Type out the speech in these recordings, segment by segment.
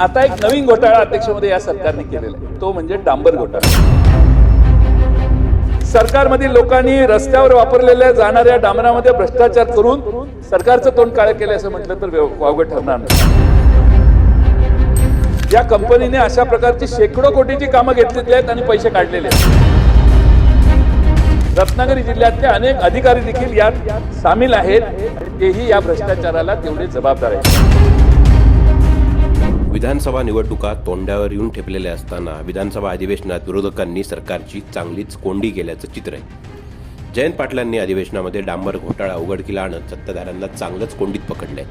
आता एक नवीन घोटाळा अध्यक्षमध्ये या सरकारने केलेला आहे. तो म्हणजे डांबर घोटाळा. सरकारमधील लोकांनी रस्त्यावर वापरलेल्या जाणाऱ्या डांबरामध्ये भ्रष्टाचार करून सरकारचं तोंड काळ केलं असं म्हटलं तर व्यव- वावगं ठरणार नाही. या कंपनीने अशा प्रकारची शेकडो कोटीची कामं घेतलेली आहेत आणि पैसे काढलेले आहेत. रत्नागिरी जिल्ह्यातले अनेक अधिकारी देखील यात सामील आहेत तेही या भ्रष्टाचाराला तेवढे जबाबदार आहेत. विधानसभा निवडणुका तोंडावर येऊन ठेपलेल्या असताना विधानसभा अधिवेशनात विरोधकांनी सरकारची चांगलीच कोंडी केल्याचं चित्र आहे. जयंत पाटलांनी अधिवेशनामध्ये डांबर घोटाळा उघडकीला आणत सत्ताधाऱ्यांना चांगलंच कोंडीत पकडलंय.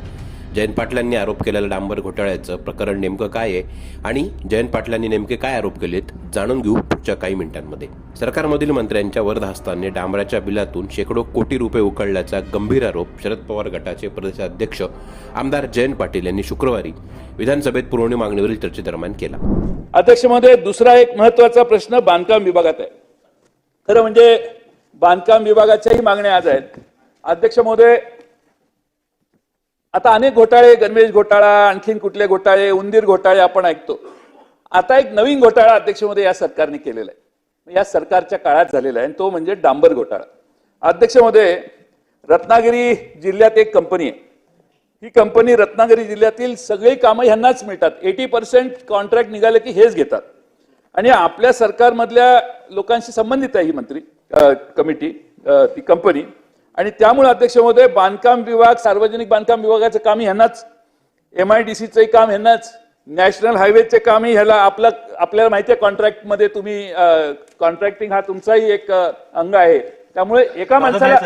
जयंत पाटलांनी आरोप केलेलं डांबर घोटाळ्याचं प्रकरण नेमकं काय आहे आणि जयंत पाटलांनी नेमके काय आरोप केलेत जाणून घेऊ पुढच्या काही मिनिटांमध्ये. सरकारमधील मंत्र्यांच्या वरदहस्ताने डांबराच्या बिलातून शेकडो कोटी रुपये उकळल्याचा गंभीर आरोप शरद पवार गटाचे प्रदेशाध्यक्ष आमदार जयंत पाटील यांनी शुक्रवारी विधानसभेत पुरवणी मागणीवरील चर्चेदरम्यान केला. अध्यक्ष महोदय दुसरा एक महत्त्वाचा प्रश्न बांधकाम विभागात आहे. खरं म्हणजे बांधकाम विभागाच्याही मागण्या आज आहेत. अध्यक्ष महोदय आता अनेक घोटाळे गणवेश घोटाळा आणखीन कुठले घोटाळे उंदीर घोटाळे आपण ऐकतो. आता एक नवीन घोटाळा अध्यक्षमध्ये या सरकारने केलेला आहे. या सरकारच्या काळात झालेला आहे आणि तो म्हणजे डांबर घोटाळा. अध्यक्षमध्ये रत्नागिरी जिल्ह्यात एक कंपनी आहे. ही कंपनी रत्नागिरी जिल्ह्यातील सगळी कामं ह्यांनाच मिळतात. एटी पर्सेंट कॉन्ट्रॅक्ट निघाले की हेच घेतात. आणि आपल्या सरकारमधल्या लोकांशी संबंधित आहे ही मंत्री कमिटी ती कंपनी. आणि त्यामुळे अध्यक्ष महोदय बांधकाम विभाग सार्वजनिक बांधकाम विभागाचं काम ह्यांनाच एम आय डी सीचंही काम ह्यांनाच नॅशनल हायवेचे कामही ह्याला आपलं आपल्याला माहिती आहे कॉन्ट्रॅक्टमध्ये तुम्ही कॉन्ट्रॅक्टिंग हा तुमचाही एक अंग आहे. त्यामुळे एका माणसाला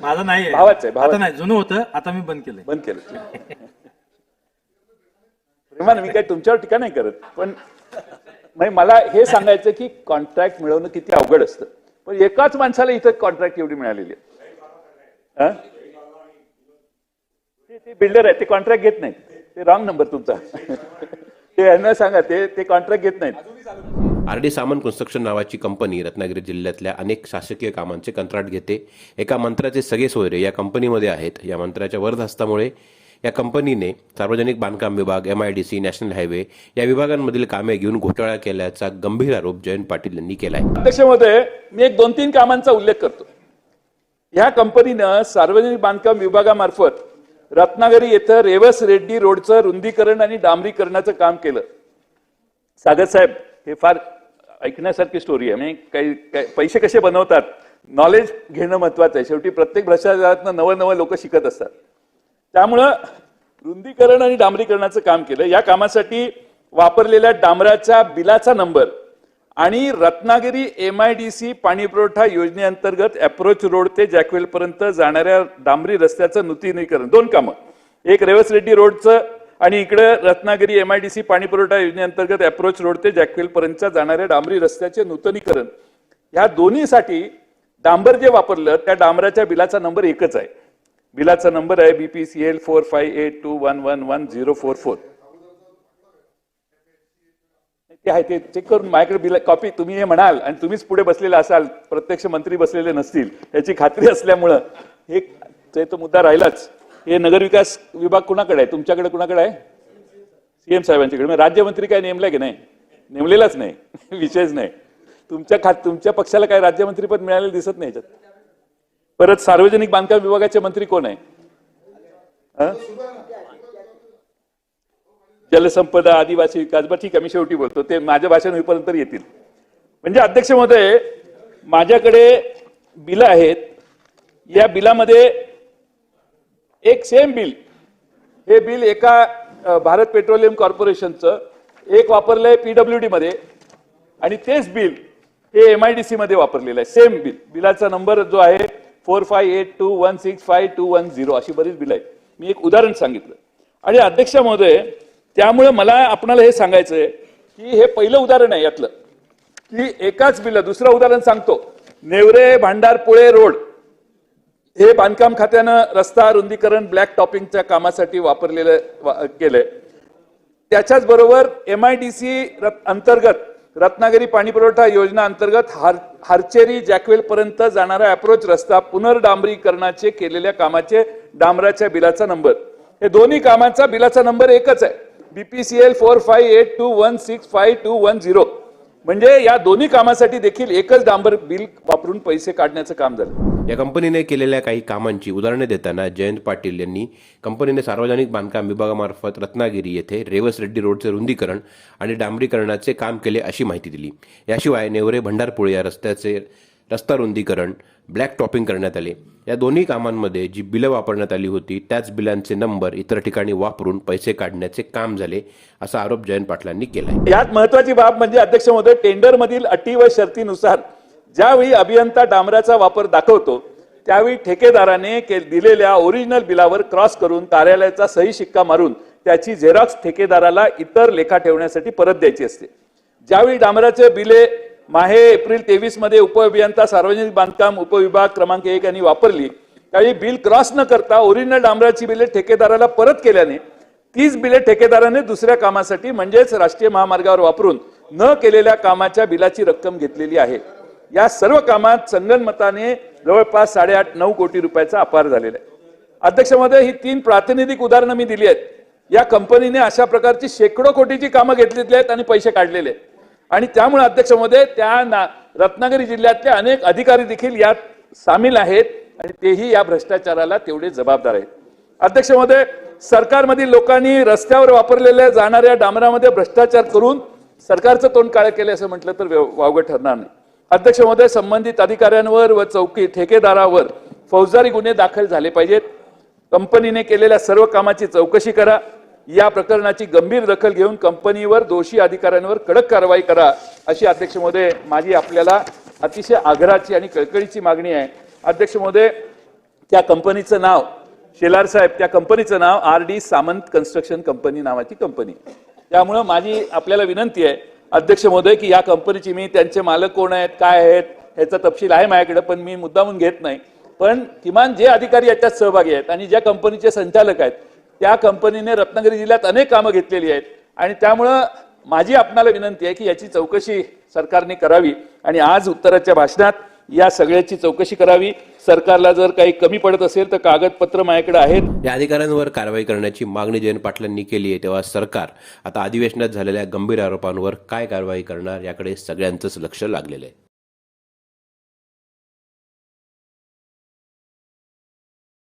माझं नाही. भावाचं आहे, नाही जुनं होतं आता मी बंद केलंय. बंद केलं. प्रेमान मी काय तुमच्यावर टीका नाही करत पण म्हणजे मला हे सांगायचं की कॉन्ट्रॅक्ट मिळवणं किती अवघड असतं. पण एकाच माणसाला इथं कॉन्ट्रॅक्ट एवढी मिळालेली आहे? ते- ते बिल्डर आहे ते कॉन्ट्रॅक्ट घेत नाहीत. ते रॉंग नंबर तुमचा. ते यांना सांगा ते ते कॉन्ट्रॅक्ट घेत नाहीत. आर डी सामंत कन्स्ट्रक्शन नावाची कंपनी रत्नागिरी जिल्ह्यातल्या अनेक शासकीय कामांचे कंत्राट घेते. एका मंत्र्याचे सगळे सोयरे या कंपनीमध्ये आहेत. या मंत्र्याच्या वरदहस्तामुळे या कंपनीने सार्वजनिक बांधकाम विभाग M I D C national highway या विभागांमधील कामे घेऊन घोटाळा केल्याचा गंभीर आरोप जयंत पाटील यांनी केला आहे अध्यक्ष महोदय मी एक दोन तीन कामांचा उल्लेख करतो. ह्या कंपनीनं सार्वजनिक बांधकाम विभागामार्फत रत्नागिरी येथं रेवस रेड्डी रोडचं रुंदीकरण आणि डांबरीकरणाचं काम केलं. सागर साहेब हे फार ऐकण्यासारखी स्टोरी आहे. म्हणजे काही काही पैसे कसे बनवतात? नॉलेज घेणं महत्वाचं आहे. शेवटी प्रत्येक भ्रष्टाचारातनं नवं नवं लोक शिकत असतात. त्यामुळं रुंदीकरण आणि डांबरीकरणाचं काम केलं. या कामासाठी वापरलेल्या डांबराच्या बिलाचा नंबर आणि Ratnagiri M I D C पाणी पुरवठा योजनेअंतर्गत अप्रोच रोड ते जॅकवेल पर्यंत जाणाऱ्या डांबरी रस्त्याचं नूतनीकरण. दोन कामं. एक रेवस रेड्डी रोडचं आणि इकडे Ratnagiri M I D C पाणी पुरवठा योजनेअंतर्गत अप्रोच रोड ते जॅकवेल पर्यंत जाणाऱ्या डांबरी रस्त्याचे नूतनीकरण. ह्या दोन्हीसाठी डांबर जे वापरलं त्या डांबराच्या बिलाचा नंबर एकच आहे. बिलाचा नंबर आहे BPCL four five eight two one one one zero four four ते आहे ते चेक करून माझ्याकडे बिल कॉपी तुम्ही हे म्हणाल आणि तुम्हीच पुढे बसलेले असाल प्रत्यक्ष मंत्री बसलेले नसतील याची खात्री असल्यामुळं हे तो मुद्दा राहिलाच. हे नगरविकास विभाग कुणाकडे आहे? तुमच्याकडे कुणाकडे आहे? सीएम साहेबांच्याकडे. म्हणजे राज्यमंत्री काय नेमलाय की नाही? नेमलेलाच नाही. विषयच नाही. तुमच्या खात तुमच्या पक्षाला काय राज्यमंत्री पद मिळालेलं दिसत नाही याच्यात? परत सार्वजनिक बांधकाम विभागाचे मंत्री कोण आहे? जलसंपदा आदिवासी विकास बरं ठीक आहे मी शेवटी बोलतो. ते माझ्या भाषण होईपर्यंत येतील. म्हणजे अध्यक्ष महोदय माझ्याकडे बिलं आहेत. या बिलामध्ये एक सेम बिल हे बिल एका भारत पेट्रोलियम कॉर्पोरेशनचं एक वापरलंय पीडब्ल्यू डब्ल्यू डीमध्ये आणि तेच बिल हे एम आय डी सी मध्ये वापरलेलं आहे. सेम बिल बिलाचा नंबर जो आहे four five eight two one six five two one zero अशी बरीच बिल आहेत. मी एक उदाहरण सांगितलं. आणि अध्यक्ष महोदय त्यामुळे मला आपणाला हे सांगायचं आहे की हे पहिलं उदाहरण आहे यातलं. की एकाच बिल दुसरं उदाहरण सांगतो. नेवरे भांडारपुळे रोड. हे बांधकाम खात्यानं रस्ता रुंदीकरण ब्लॅक टॉपिंगच्या कामासाठी वापरलेलं वा- केलंय. त्याच्याच बरोबर एम आय डी सी अंतर्गत रत्नागिरी पाणी पुरवठा योजना अंतर्गत हार हारचेरी जॅकवेल पर्यंत जाणारा अप्रोच रस्ता पुनर्डांबरीकरणाचे केलेल्या कामाचे डांबराच्या बिलाचा नंबर हे दोन्ही कामाचा बिलाचा नंबर एकच आहे. BPCL four five eight two one six five two one zero म्हणजे या दोन्ही कामासाठी देखील एकच डांबर बिल वापरून पैसे काढण्याचं काम झालं. या कंपनीने केलेल्या काही कामांची उदाहरणे देताना जयंत पाटील यांनी कंपनीने सार्वजनिक बांधकाम विभागामार्फत रत्नागिरी येथे रेवस रेड्डी रोडचे रुंदीकरण आणि डांबरीकरणाचे काम केले अशी माहिती दिली. याशिवाय नेवरे भंडारपुळे या रस्त्याचे रस्ता रुंदीकरण ब्लॅक टॉपिंग करण्यात आले. या दोन्ही कामांमध्ये जी बिलं वापरण्यात आली होती त्याच बिलांचे नंबर इतर ठिकाणी वापरून पैसे काढण्याचे काम झाले असा आरोप जयंत पाटलांनी केलाय. यात महत्वाची बाब म्हणजे अध्यक्ष महोदय टेंडर मधील अटी व शर्तीनुसार ज्यावेळी अभियंता डांबराचा वापर दाखवतो त्यावेळी ठेकेदाराने के- दिलेल्या ओरिजिनल बिलावर क्रॉस करून कार्यालयाचा सही शिक्का मारून त्याची झेरॉक्स ठेकेदाराला इतर लेखा ठेवण्यासाठी परत द्यायची असते. ज्यावेळी डांबराचे बिले माहे एप्रिल तेवीसमध्ये उपअभियंता सार्वजनिक बांधकाम उपविभाग क्रमांक एक यांनी वापरली. त्यावेळी बिल क्रॉस न करता ओरिजिनल डांबराची बिले ठेकेदाराला परत केल्याने तीच बिले ठेकेदाराने दुसऱ्या कामासाठी म्हणजेच राष्ट्रीय महामार्गावर वापरून न केलेल्या कामाच्या बिलाची रक्कम घेतलेली आहे. या सर्व कामात संगनमताने जवळपास साडेआठ नऊ कोटी रुपयाचा अपार झालेला आहे. अध्यक्ष महोदय ही तीन प्रातिनिधिक उदाहरणं मी दिली आहेत. या कंपनीने अशा प्रकारची शेकडो कोटीची कामं घेतलेली आहेत आणि पैसे काढलेले आहेत. आणि त्यामुळे अध्यक्ष महोदय त्या ना- रत्नागिरी जिल्ह्यातले अनेक अधिकारी देखील यात सामील आहेत आणि तेही या भ्रष्टाचाराला तेवढे जबाबदार आहेत. अध्यक्ष महोदय सरकारमधील लोकांनी रस्त्यावर वापरलेल्या जाणाऱ्या डांबरामध्ये भ्रष्टाचार करून सरकारचं तोंड काळ केले असं म्हटलं तर वावग वावगं ठरणार नाही. अध्यक्ष महोदय संबंधित अधिकाऱ्यांवर व चौकी ठेकेदारावर फौजदारी गुन्हे दाखल झाले पाहिजेत. कंपनीने केलेल्या सर्व कामाची चौकशी करा. या प्रकरणाची गंभीर दखल घेऊन कंपनीवर दोषी अधिकाऱ्यांवर कडक कारवाई करा अशी अध्यक्ष महोदय माझी आपल्याला अतिशय आग्रहाची आणि कळकळीची मागणी आहे. अध्यक्ष महोदय त्या कंपनीचं नाव शेलार साहेब त्या कंपनीचं नाव R D Samant construction company नावाची कंपनी. त्यामुळं माझी आपल्याला विनंती आहे अध्यक्ष महोदय की या कंपनीची मी त्यांचे मालक कोण आहेत काय आहेत ह्याचा तपशील आहे माझ्याकडे पण मी मुद्दामून घेत नाही. पण किमान जे अधिकारी याच्यात सहभागी आहेत आणि ज्या कंपनीचे संचालक आहेत त्या कंपनीने रत्नागिरी जिल्ह्यात अनेक कामं घेतलेली आहेत. आणि त्यामुळं माझी आपणाला विनंती आहे की याची चौकशी सरकारने करावी आणि आज उत्तराच्या भाषणात या सगळ्याची चौकशी करावी. सरकारला जर काही कमी पडत असेल तर कागदपत्र माझ्याकडे आहेत. या अधिकाऱ्यांवर कारवाई करण्याची मागणी जयंत पाटलांनी केली आहे. तेव्हा सरकार आता अधिवेशनात झालेल्या गंभीर आरोपांवर काय कारवाई करणार याकडे सगळ्यांचंच लक्ष लागलेलं आहे.